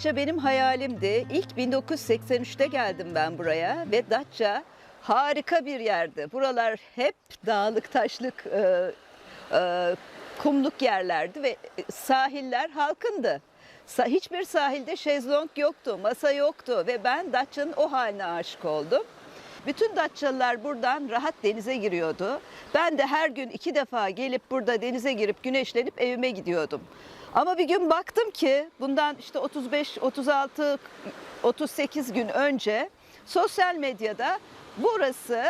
Datça benim hayalimdi. İlk 1983'te geldim ben buraya ve Datça harika bir yerdi. Buralar hep dağlık taşlık e, e, kumluk yerlerdi ve sahiller halkındı. Hiçbir sahilde şezlong yoktu, masa yoktu ve ben Datça'nın o haline aşık oldum. Bütün Datçalılar buradan rahat denize giriyordu. Ben de her gün iki defa gelip burada denize girip güneşlenip evime gidiyordum. Ama bir gün baktım ki bundan işte 35, 36, 38 gün önce sosyal medyada burası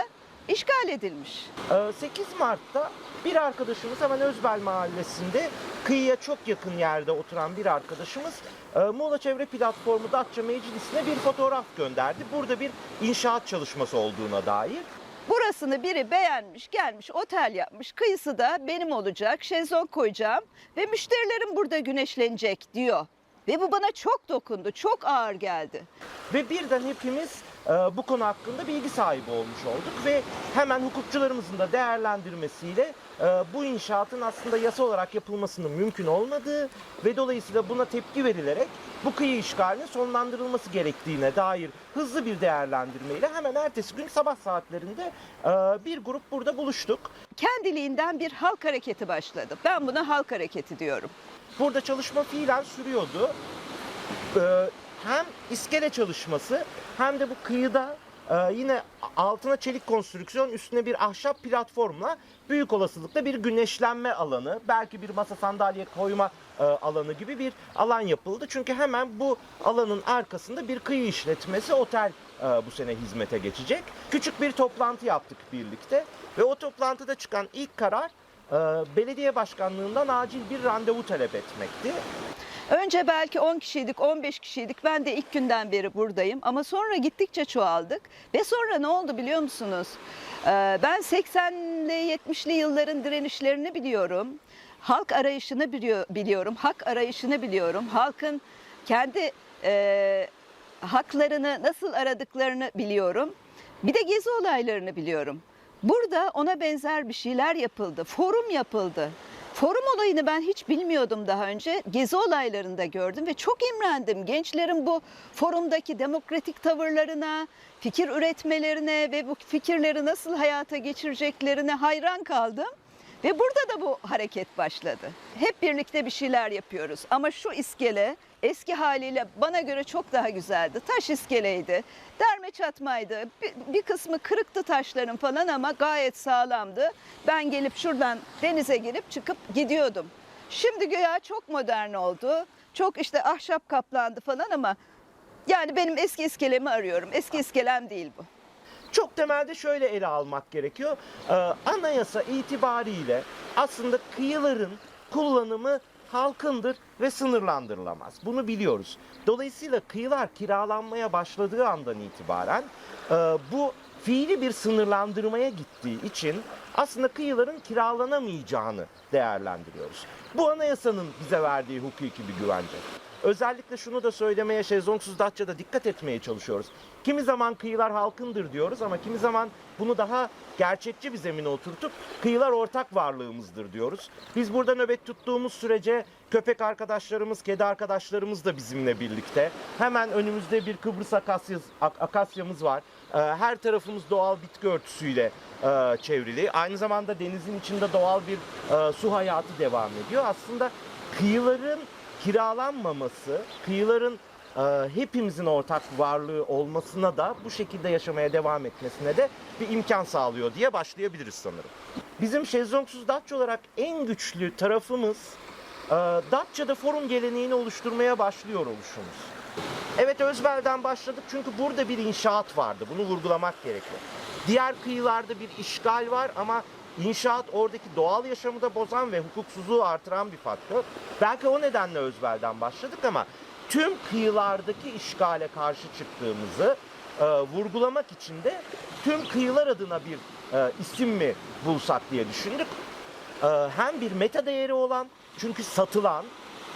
işgal edilmiş. Ee, 8 Mart'ta bir arkadaşımız hemen Özbel Mahallesi'nde kıyıya çok yakın yerde oturan bir arkadaşımız e, Muğla Çevre Platformu Datça Meclisi'ne bir fotoğraf gönderdi. Burada bir inşaat çalışması olduğuna dair. Burasını biri beğenmiş, gelmiş, otel yapmış. Kıyısı da benim olacak, şezlong koyacağım ve müşterilerim burada güneşlenecek diyor. Ve bu bana çok dokundu, çok ağır geldi. Ve birden hepimiz bu konu hakkında bilgi sahibi olmuş olduk ve hemen hukukçularımızın da değerlendirmesiyle e, bu inşaatın aslında yasa olarak yapılmasının mümkün olmadığı ve dolayısıyla buna tepki verilerek bu kıyı işgalinin sonlandırılması gerektiğine dair hızlı bir değerlendirmeyle hemen ertesi gün sabah saatlerinde e, bir grup burada buluştuk. Kendiliğinden bir halk hareketi başladı. Ben buna halk hareketi diyorum. Burada çalışma fiilen sürüyordu. Ee, hem iskele çalışması hem de bu kıyıda e, yine altına çelik konstrüksiyon üstüne bir ahşap platformla büyük olasılıkla bir güneşlenme alanı belki bir masa sandalye koyma e, alanı gibi bir alan yapıldı. Çünkü hemen bu alanın arkasında bir kıyı işletmesi otel e, bu sene hizmete geçecek. Küçük bir toplantı yaptık birlikte ve o toplantıda çıkan ilk karar e, belediye başkanlığından acil bir randevu talep etmekti. Önce belki 10 kişiydik, 15 kişiydik. Ben de ilk günden beri buradayım. Ama sonra gittikçe çoğaldık. Ve sonra ne oldu biliyor musunuz? Ee, Ben 80'li 70'li yılların direnişlerini biliyorum. Halk arayışını biliyor, biliyorum. Hak arayışını biliyorum. Halkın kendi e, haklarını nasıl aradıklarını biliyorum. Bir de gezi olaylarını biliyorum. Burada ona benzer bir şeyler yapıldı. Forum yapıldı. Forum olayını ben hiç bilmiyordum daha önce. Gezi olaylarında gördüm ve çok imrendim. Gençlerin bu forumdaki demokratik tavırlarına, fikir üretmelerine ve bu fikirleri nasıl hayata geçireceklerine hayran kaldım. Ve burada da bu hareket başladı. Hep birlikte bir şeyler yapıyoruz. Ama şu iskele eski haliyle bana göre çok daha güzeldi. Taş iskeleydi, derme çatmaydı. Bir, bir kısmı kırıktı taşların falan ama gayet sağlamdı. Ben gelip şuradan denize girip çıkıp gidiyordum. Şimdi göya çok modern oldu. Çok işte ahşap kaplandı falan ama yani benim eski iskelemi arıyorum. Eski iskelem değil bu. Çok temelde şöyle ele almak gerekiyor. Ee, anayasa itibariyle aslında kıyıların kullanımı halkındır ve sınırlandırılamaz. Bunu biliyoruz. Dolayısıyla kıyılar kiralanmaya başladığı andan itibaren e, bu fiili bir sınırlandırmaya gittiği için aslında kıyıların kiralanamayacağını değerlendiriyoruz. Bu anayasanın bize verdiği hukuki bir güvence. Özellikle şunu da söylemeye şezlongsuz Datça'da dikkat etmeye çalışıyoruz. Kimi zaman kıyılar halkındır diyoruz ama kimi zaman bunu daha gerçekçi bir zemine oturtup kıyılar ortak varlığımızdır diyoruz. Biz burada nöbet tuttuğumuz sürece köpek arkadaşlarımız, kedi arkadaşlarımız da bizimle birlikte. Hemen önümüzde bir Kıbrıs akasyası, ak- akasyamız var. Ee, Her tarafımız doğal bitki örtüsüyle e, çevrili. Aynı zamanda denizin içinde doğal bir e, su hayatı devam ediyor. Aslında kıyıların kiralanmaması, kıyıların e, hepimizin ortak varlığı olmasına da bu şekilde yaşamaya devam etmesine de bir imkan sağlıyor diye başlayabiliriz sanırım. Bizim şezlongsuz Datça olarak en güçlü tarafımız e, Datça'da forum geleneğini oluşturmaya başlıyor oluşumuz. Evet Özbel'den başladık çünkü burada bir inşaat vardı. Bunu vurgulamak gerekiyor. Diğer kıyılarda bir işgal var ama inşaat oradaki doğal yaşamı da bozan ve hukuksuzluğu artıran bir faktör. Belki o nedenle Özbel'den başladık ama tüm kıyılardaki işgale karşı çıktığımızı e, vurgulamak için de tüm kıyılar adına bir e, isim mi bulsak diye düşündük. E, hem bir meta değeri olan çünkü satılan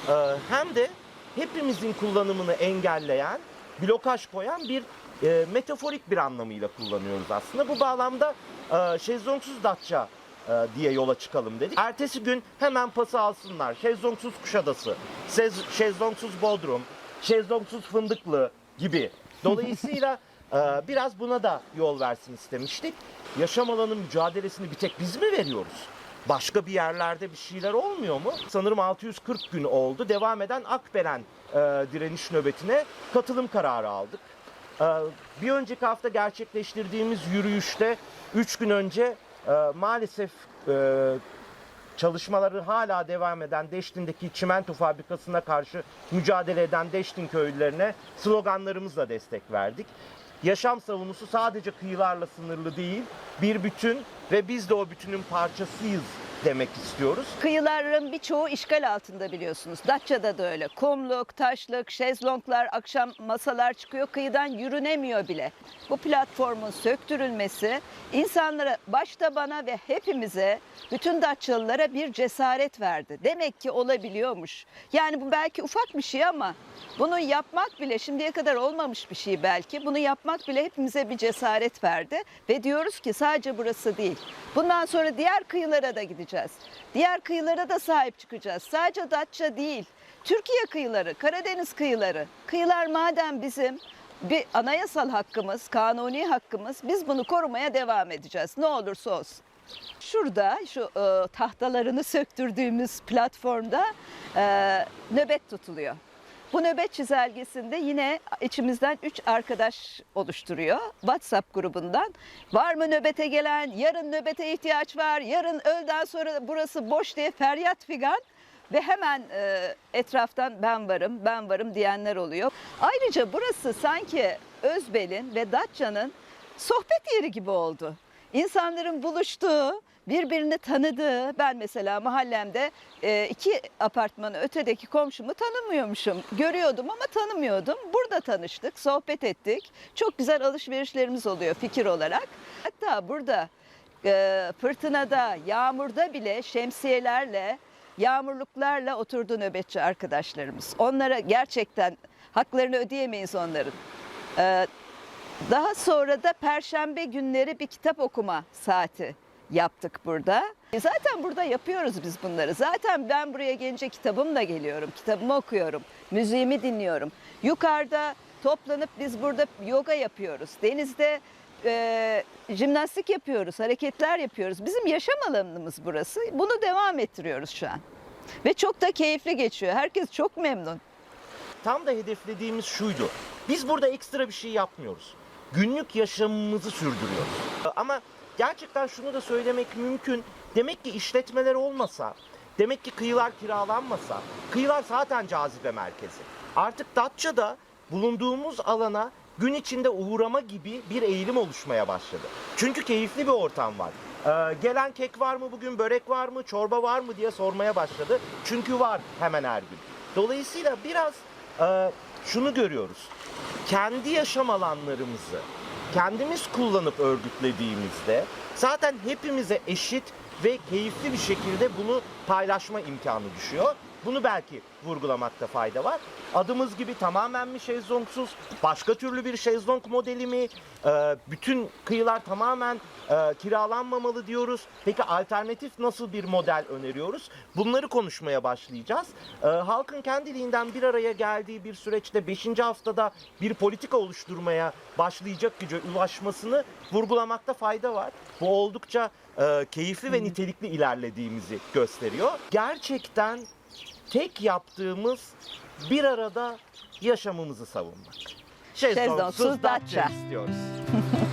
e, hem de hepimizin kullanımını engelleyen, blokaj koyan bir e, metaforik bir anlamıyla kullanıyoruz aslında. Bu bağlamda e, şezlongsuz Datça e, diye yola çıkalım dedik. Ertesi gün hemen pası alsınlar. Şezlongsuz Kuşadası, Sez- şezlongsuz Bodrum, şezlongsuz fındıklı gibi. Dolayısıyla e, biraz buna da yol versin istemiştik. Yaşam alanı mücadelesini bir tek biz mi veriyoruz? Başka bir yerlerde bir şeyler olmuyor mu? Sanırım 640 gün oldu. Devam eden Akbelen e, direniş nöbetine katılım kararı aldık. Ee, Bir önceki hafta gerçekleştirdiğimiz yürüyüşte 3 gün önce e, maalesef e, çalışmaları hala devam eden Deştin'deki çimento fabrikasına karşı mücadele eden Deştin köylülerine sloganlarımızla destek verdik. Yaşam savunusu sadece kıyılarla sınırlı değil, bir bütün ve biz de o bütünün parçasıyız demek istiyoruz. Kıyıların birçoğu işgal altında biliyorsunuz. Datça'da da öyle. Kumluk, taşlık, şezlonglar, akşam masalar çıkıyor. Kıyıdan yürünemiyor bile. Bu platformun söktürülmesi insanlara, başta bana ve hepimize, bütün Datçalılara bir cesaret verdi. Demek ki olabiliyormuş. Yani bu belki ufak bir şey ama bunu yapmak bile şimdiye kadar olmamış bir şey belki. Bunu yapmak bile hepimize bir cesaret verdi. Ve diyoruz ki sadece burası değil. Bundan sonra diğer kıyılara da gideceğiz. Diğer kıyılara da sahip çıkacağız. Sadece Datça değil. Türkiye kıyıları, Karadeniz kıyıları. Kıyılar madem bizim bir anayasal hakkımız, kanuni hakkımız biz bunu korumaya devam edeceğiz. Ne olursa olsun. Şurada şu e, tahtalarını söktürdüğümüz platformda e, nöbet tutuluyor. Bu nöbet çizelgesinde yine içimizden 3 arkadaş oluşturuyor WhatsApp grubundan. Var mı nöbete gelen? Yarın nöbete ihtiyaç var. Yarın öğleden sonra burası boş diye feryat figan ve hemen e, etraftan ben varım, ben varım diyenler oluyor. Ayrıca burası sanki Özbel'in ve Datça'nın sohbet yeri gibi oldu. İnsanların buluştuğu, birbirini tanıdığı, ben mesela mahallemde e, iki apartmanı ötedeki komşumu tanımıyormuşum. Görüyordum ama tanımıyordum. Burada tanıştık, sohbet ettik. Çok güzel alışverişlerimiz oluyor fikir olarak. Hatta burada e, fırtınada, yağmurda bile şemsiyelerle, yağmurluklarla oturdu nöbetçi arkadaşlarımız. Onlara gerçekten haklarını ödeyemeyiz onların. E, daha sonra da perşembe günleri bir kitap okuma saati yaptık burada. E Zaten burada yapıyoruz biz bunları. Zaten ben buraya gelince kitabımla geliyorum. Kitabımı okuyorum. Müziğimi dinliyorum. Yukarıda toplanıp biz burada yoga yapıyoruz. Denizde e, jimnastik yapıyoruz, hareketler yapıyoruz. Bizim yaşam alanımız burası. Bunu devam ettiriyoruz şu an. Ve çok da keyifli geçiyor. Herkes çok memnun. Tam da hedeflediğimiz şuydu. Biz burada ekstra bir şey yapmıyoruz. Günlük yaşamımızı sürdürüyoruz. Ama gerçekten şunu da söylemek mümkün. Demek ki işletmeler olmasa, demek ki kıyılar kiralanmasa, kıyılar zaten cazibe merkezi. Artık Datça'da bulunduğumuz alana gün içinde uğrama gibi bir eğilim oluşmaya başladı. Çünkü keyifli bir ortam var. Ee, gelen kek var mı bugün, börek var mı, çorba var mı diye sormaya başladı. Çünkü var hemen her gün. Dolayısıyla biraz e, şunu görüyoruz. Kendi yaşam alanlarımızı kendimiz kullanıp örgütlediğimizde zaten hepimize eşit ve keyifli bir şekilde bunu paylaşma imkanı düşüyor. Bunu belki vurgulamakta fayda var. Adımız gibi tamamen mi şezlongsuz, başka türlü bir şezlong modeli mi, Ee, bütün kıyılar tamamen e, kiralanmamalı diyoruz. Peki alternatif nasıl bir model öneriyoruz? Bunları konuşmaya başlayacağız. Ee, halkın kendiliğinden bir araya geldiği bir süreçte 5. haftada bir politika oluşturmaya başlayacak güce ulaşmasını vurgulamakta fayda var. Bu oldukça e, keyifli ve nitelikli ilerlediğimizi gösteriyor. Gerçekten tek yaptığımız bir arada yaşamımızı savunmak. Şezlongsuz. Datça istiyoruz.